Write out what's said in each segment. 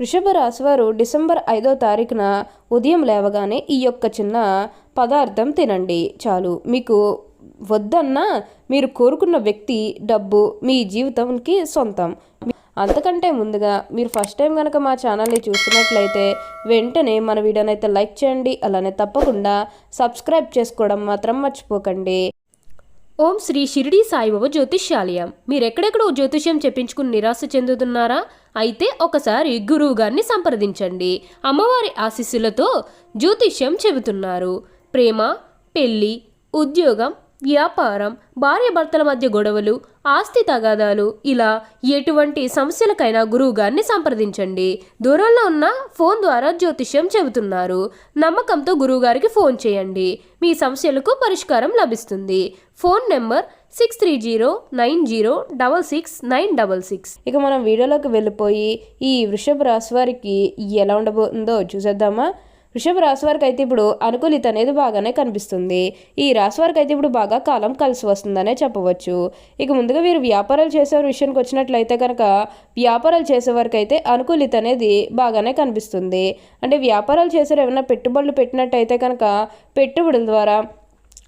వృషభ రాశివారు డిసెంబర్ ఐదో తారీఖున ఉదయం లేవగానే ఈ యొక్క చిన్న పదార్థం తినండి. చాలు. మీకు వద్దన్నా మీరు కోరుకున్న వ్యక్తి డబ్బు మీ జీవితంకి సొంతం. అంతకంటే ముందుగా మీరు ఫస్ట్ టైం కనుక మా ఛానల్ని చూస్తున్నట్లయితే వెంటనే మన వీడియోని అయితే లైక్ చేయండి. అలానే తప్పకుండా సబ్స్క్రైబ్ చేసుకోవడం మాత్రం మర్చిపోకండి. ఓం శ్రీ షిరిడి సాయిబాబా జ్యోతిష్యాలయం. మీరు ఎక్కడెక్కడో జ్యోతిష్యం చెప్పించుకుని నిరాశ చెందుతున్నారా? అయితే ఒకసారి గురువు గారిని సంప్రదించండి. అమ్మవారి ఆశీస్సులతో జ్యోతిష్యం చెబుతున్నారు. ప్రేమ పెళ్ళి ఉద్యోగం వ్యాపారం భార్యాభర్తల మధ్య గొడవలు ఆస్తి తగాదాలు ఇలా ఎటువంటి సమస్యలకైనా గురువుగారిని సంప్రదించండి. దూరంలో ఉన్న ఫోన్ ద్వారా జ్యోతిష్యం చెబుతున్నారు. నమ్మకంతో గురువుగారికి ఫోన్ చేయండి. మీ సమస్యలకు పరిష్కారం లభిస్తుంది. Phone number six three zero nine zero double six nine double six. ఇక మనం వీడియోలోకి వెళ్ళిపోయి ఈ వృషభ రాశి వారికి ఎలా ఉండబోతుందో చూసేద్దామా? వృషభ రాశి వారికి అయితే ఇప్పుడు అనుకూలిత అనేది బాగానే కనిపిస్తుంది. ఈ రాశి వారికి అయితే ఇప్పుడు బాగా కాలం కలిసి వస్తుందనే చెప్పవచ్చు. ఇక ముందుగా వీరు వ్యాపారాలు చేసే విషయానికి వచ్చినట్లయితే కనుక వ్యాపారాలు చేసే వారికి అయితే అనుకూలిత అనేది బాగానే కనిపిస్తుంది. అంటే వ్యాపారాలు చేసే ఏమైనా పెట్టుబడులు పెట్టినట్టయితే కనుక పెట్టుబడుల ద్వారా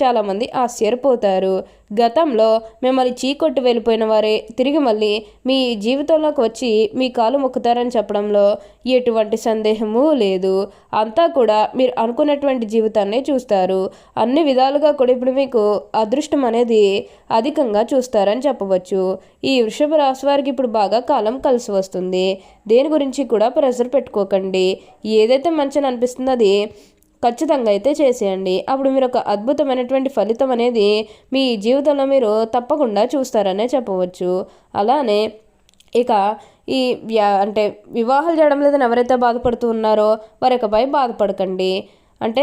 చాలామంది ఆశ్చర్యపోతారు. గతంలో మిమ్మల్ని చీకొట్టి వెళ్ళిపోయిన వారే తిరిగి మళ్ళీ మీ జీవితంలోకి వచ్చి మీ కాలు మొక్కుతారని చెప్పడంలో ఎటువంటి సందేహము లేదు. అంతా కూడా మీరు అనుకున్నటువంటి జీవితాన్ని చూస్తారు. అన్ని విధాలుగా కూడా ఇప్పుడు మీకు అదృష్టం అనేది అధికంగా చూస్తారని చెప్పవచ్చు. ఈ వృషభ రాశి వారికి ఇప్పుడు బాగా కాలం కలిసి వస్తుంది. దేని గురించి కూడా ప్రెషర్ పెట్టుకోకండి. ఏదైతే మంచిని అనిపిస్తుందో అది ఖచ్చితంగా అయితే చేసేయండి. అప్పుడు మీరు ఒక అద్భుతమైనటువంటి ఫలితం అనేది మీ జీవితంలో మీరు తప్పకుండా చూస్తారనే చెప్పవచ్చు. అలానే ఇక ఈ వ్యా అంటే వివాహాలు చేయడం లేదని ఎవరైతే బాధపడుతూ ఉన్నారో వారి యొక్కపై బాధపడకండి. అంటే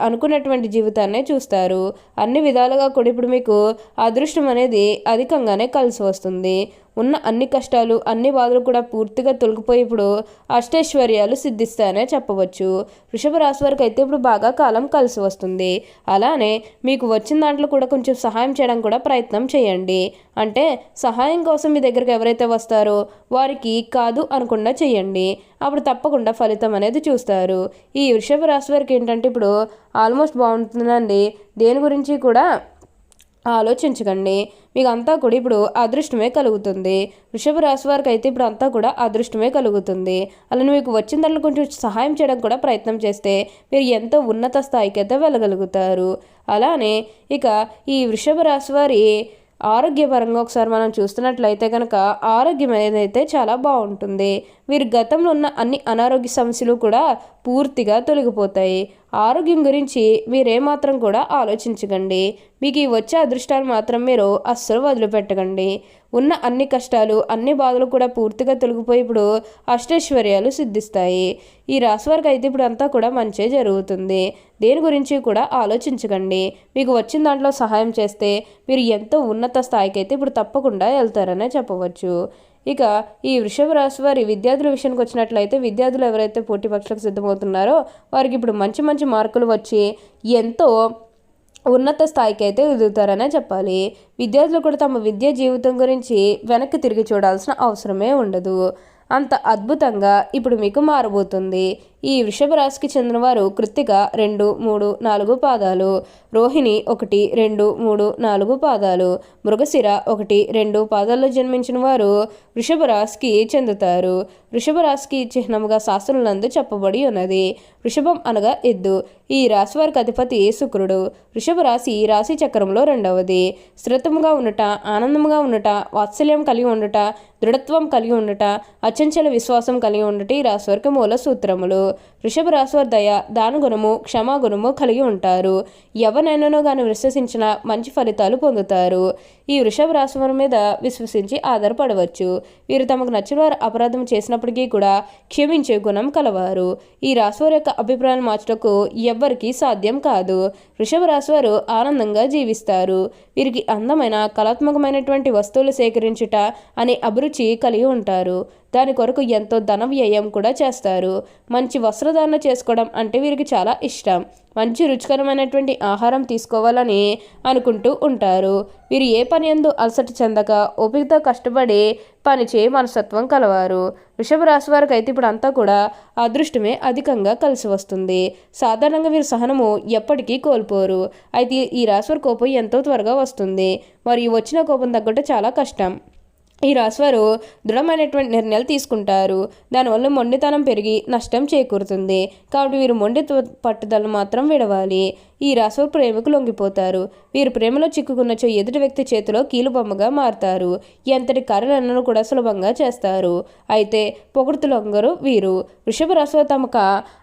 అనుకున్నటువంటి జీవితాన్నే చూస్తారు. అన్ని విధాలుగా కూడా ఇప్పుడు మీకు అదృష్టం అనేది అధికంగానే కలిసి వస్తుంది. ఉన్న అన్ని కష్టాలు అన్ని బాధలు కూడా పూర్తిగా తొలగిపోయి ఇప్పుడు అష్టైశ్వర్యాలు సిద్ధిస్తాయనే చెప్పవచ్చు. వృషభ రాశి వారికి అయితే ఇప్పుడు బాగా కాలం కలిసి వస్తుంది. అలానే మీకు వచ్చిన దాంట్లో కూడా కొంచెం సహాయం చేయడం కూడా ప్రయత్నం చేయండి. అంటే సహాయం కోసం మీ దగ్గరికి ఎవరైతే వస్తారో వారికి కాదు అనకుండా చేయండి. అప్పుడు తప్పకుండా ఫలితం అనేది చూస్తారు. ఈ వృషభ రాశి వారికి ఏంటంటే ఇప్పుడు ఆల్మోస్ట్ బాగుంటుందండి. దేని గురించి కూడా ఆలోచించకండి. మీకు అంతా కూడా ఇప్పుడు అదృష్టమే కలుగుతుంది. వృషభ రాశి వారికి అయితే ఇప్పుడు అంతా కూడా అదృష్టమే కలుగుతుంది. అలానే మీకు వచ్చిన దాంట్లో కొంచెం సహాయం చేయడం కూడా ప్రయత్నం చేస్తే మీరు ఎంతో ఉన్నత స్థాయికి అయితే వెళ్ళగలుగుతారు. అలానే ఇక ఈ వృషభ రాశి వారి ఆరోగ్యపరంగా ఒకసారి మనం చూస్తున్నట్లయితే కనుక ఆరోగ్యం అనేది అయితే చాలా బాగుంటుంది. వీరి గతంలో ఉన్న అన్ని అనారోగ్య సమస్యలు కూడా పూర్తిగా తొలగిపోతాయి. ఆరోగ్యం గురించి మీరేమాత్రం కూడా ఆలోచించకండి. మీకు ఈ వచ్చే అదృష్టాన్ని మాత్రం మీరు అస్సలు వదిలిపెట్టకండి. ఉన్న అన్ని కష్టాలు అన్ని బాధలు కూడా పూర్తిగా తొలగిపోయి ఇప్పుడు అష్టైశ్వర్యాలు సిద్ధిస్తాయి. ఈ రాశి వారికి అయితే ఇప్పుడు అంతా కూడా మంచి జరుగుతుంది. దేని గురించి కూడా ఆలోచించకండి. మీకు వచ్చిన దాంట్లో సహాయం చేస్తే మీరు ఎంతో ఉన్నత స్థాయికి అయితే ఇప్పుడు తప్పకుండా వెళ్తారనే చెప్పవచ్చు. ఇక ఈ వృషభ రాశి వారి విద్యార్థుల విషయానికి వచ్చినట్లయితే విద్యార్థులు ఎవరైతే పోటీ పక్షులకు సిద్ధమవుతున్నారో వారికి ఇప్పుడు మంచి మంచి మార్కులు వచ్చి ఎంతో ఉన్నత స్థాయికి అయితే ఎదుగుతారనే చెప్పాలి. విద్యార్థులు కూడా తమ విద్యా జీవితం గురించి వెనక్కి తిరిగి చూడాల్సిన అవసరమే ఉండదు. అంత అద్భుతంగా ఇప్పుడు మీకు మారబోతుంది. ఈ వృషభ రాశికి చెందినవారు కృత్తిక రెండు మూడు నాలుగు పాదాలు రోహిణి ఒకటి రెండు మూడు నాలుగు పాదాలు మృగశిర ఒకటి రెండు పాదాల్లో జన్మించిన వారు వృషభ రాశికి చెందుతారు. వృషభ రాశికి చిహ్నముగా శాస్త్రములందు చెప్పబడి ఉన్నది. వృషభం అనగా ఎద్దు. ఈ రాశి వారికి అధిపతి శుక్రుడు. వృషభ రాశి రాశి చక్రంలో రెండవది. స్థిరతముగా ఉండుట ఆనందముగా ఉండుట వాత్సల్యం కలిగి ఉండుట దృఢత్వం కలిగి ఉండుట అచంచల విశ్వాసం కలిగి ఉండట ఈ రాశి వారికి మూల సూత్రములు. వృషభ రాశివారు దయ దానగుణము క్షమాగుణము కలిగి ఉంటారు. ఎవరినైనానో గాని విశ్వసించిన మంచి ఫలితాలు పొందుతారు. ఈ వృషభ రాశి వారి మీద విశ్వసించి ఆధారపడవచ్చు. వీరు తమకు నచ్చిన వారు అపరాధం చేసినప్పటికీ కూడా క్షమించే గుణం కలవారు. ఈ రాశివారి యొక్క అభిప్రాయాలు మార్చటకు ఎవ్వరికీ సాధ్యం కాదు. వృషభ రాశివారు ఆనందంగా జీవిస్తారు. వీరికి అందమైన కళాత్మకమైనటువంటి వస్తువులు సేకరించుట అనే అభిరుచి కలిగి ఉంటారు. దాని కొరకు ఎంతో ధన వ్యయం కూడా చేస్తారు. మంచి వస్త్రధారణ చేసుకోవడం అంటే వీరికి చాలా ఇష్టం. మంచి రుచికరమైనటువంటి ఆహారం తీసుకోవాలని అనుకుంటూ ఉంటారు. వీరు ఏ పని ఎందు అలసట చెందక ఓపికతో కష్టపడి పనిచే మనస్తత్వం కలవారు. వృషభ రాశి వారికి అయితే ఇప్పుడు అంతా కూడా అదృష్టమే అధికంగా కలిసి వస్తుంది. సాధారణంగా వీరు సహనము ఎప్పటికీ కోల్పోరు. అయితే ఈ రాశి వారి కోపం ఎంతో త్వరగా వస్తుంది. మరియు వచ్చిన కోపం తగ్గట్టు చాలా కష్టం. ఈ రాశివారు దృఢమైనటువంటి నిర్ణయాలు తీసుకుంటారు. దానివల్ల మొండితనం పెరిగి నష్టం చేకూరుతుంది. కాబట్టి వీరు మొండి పట్టుదల మాత్రం విడవాలి. ఈ రాశివారు ప్రేమకు లొంగిపోతారు. వీరు ప్రేమలో చిక్కుకున్నచో ఎదుటి వ్యక్తి చేతిలో కీలుబొమ్మగా మారుతారు. ఎంతటి కార్యాలను కూడా సులభంగా చేస్తారు. అయితే పొగుడుతులొంగరు వీరు. వృషభ రాశిలో తమక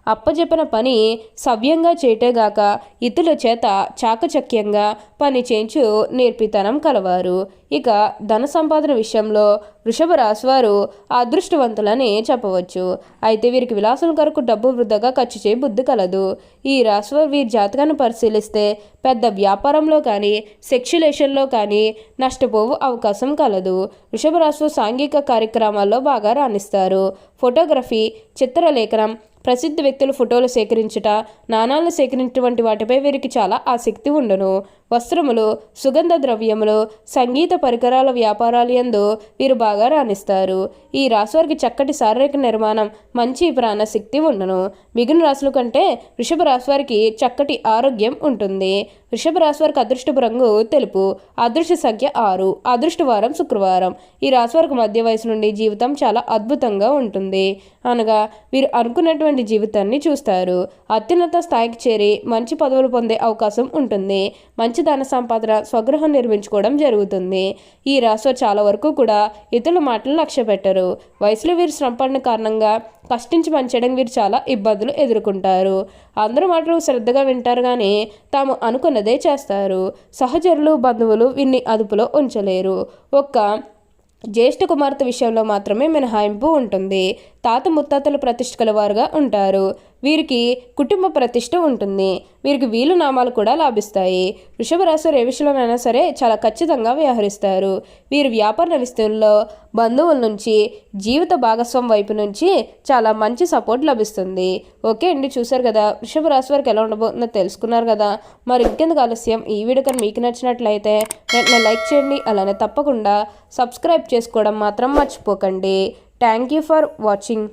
అప్పజెప్పిన పని సవ్యంగా చేయటేగాక ఇతరుల చేత చాకచక్యంగా పని చేయించు నేర్పితనం కలవారు. ఇక ధన సంపాదన విషయంలో వృషభ రాశివారు అదృష్టవంతులని చెప్పవచ్చు. అయితే వీరికి విలాసం కొరకు డబ్బు వృద్ధగా ఖర్చు చేయ బుద్ధి కలదు. ఈ రాశి వీరి జాతకాన్ని పరిశీలిస్తే పెద్ద వ్యాపారంలో కానీ సెక్యులేషన్లో కానీ నష్టపోవు అవకాశం కలదు. వృషభ రాశి సాంఘిక కార్యక్రమాల్లో బాగా రాణిస్తారు. ఫోటోగ్రఫీ చిత్రలేఖనం ప్రసిద్ధ వ్యక్తుల ఫోటోలు సేకరించుట నాణాలను సేకరించినటువంటి వాటిపై వీరికి చాలా ఆసక్తి ఉండను. వస్త్రములు సుగంధ ద్రవ్యములు సంగీత పరికరాల వ్యాపారాలు ఎందు వీరు బాగా రాణిస్తారు. ఈ రాశివారికి చక్కటి శారీరక నిర్మాణం మంచి ప్రాణశక్తి ఉండను. మిగిలిన రాశుల కంటే వృషభ రాశివారికి చక్కటి ఆరోగ్యం ఉంటుంది. వృషభ రాశివారికి అదృష్టపు రంగు తెలుపు అదృష్ట సంఖ్య ఆరు అదృష్టవారం శుక్రవారం. ఈ రాశివారికి మధ్య వయసు నుండి జీవితం చాలా అద్భుతంగా ఉంటుంది. అనగా వీరు అనుకున్నటువంటి జీవితాన్ని చూస్తారు. అత్యున్నత స్థాయికి చేరి మంచి పదవులు పొందే అవకాశం ఉంటుంది. మంచి ధన సంపాదన స్వగృహం నిర్మించుకోవడం జరుగుతుంది. ఈ రాశి చాలా వరకు కూడా ఇతరుల మాటలు లక్ష్య పెట్టరు. వయసులో వీరు శ్రమపడిన కారణంగా కష్టించి పనిచేయడం వీరు చాలా ఇబ్బందులు ఎదుర్కొంటారు. అందరూ మాటలు శ్రద్ధగా వింటారు కానీ తాము అనుకున్నదే చేస్తారు. సహచరులు బంధువులు వీరిని అదుపులో ఉంచలేరు. ఒక్క జ్యేష్ఠ కుమార్తె విషయంలో మాత్రమే మినహాయింపు ఉంటుంది. తాత ముత్తాతలు ప్రతిష్ట కలవారుగా ఉంటారు. వీరికి కుటుంబ ప్రతిష్ట ఉంటుంది. వీరికి వీలు నామాలు కూడా లాభిస్తాయి. వృషభ రాశి ఏ విషయంలోనైనా సరే చాలా ఖచ్చితంగా వ్యవహరిస్తారు. వీరు వ్యాపార విస్తరణలో బంధువుల నుంచి జీవిత భాగస్వామి వైపు నుంచి చాలా మంచి సపోర్ట్ లభిస్తుంది. ఓకే అండి చూసారు కదా వృషభ రాశి వారికి ఎలా ఉండబోతుందో తెలుసుకున్నారు కదా. మరి ఇంకెందుకు ఆలస్యం? ఈ వీడియో కానీ మీకు నచ్చినట్లయితే వెంటనే లైక్ చేయండి అలానే తప్పకుండా సబ్స్క్రైబ్ చేసుకోవడం మాత్రం మర్చిపోకండి. Thank you for watching.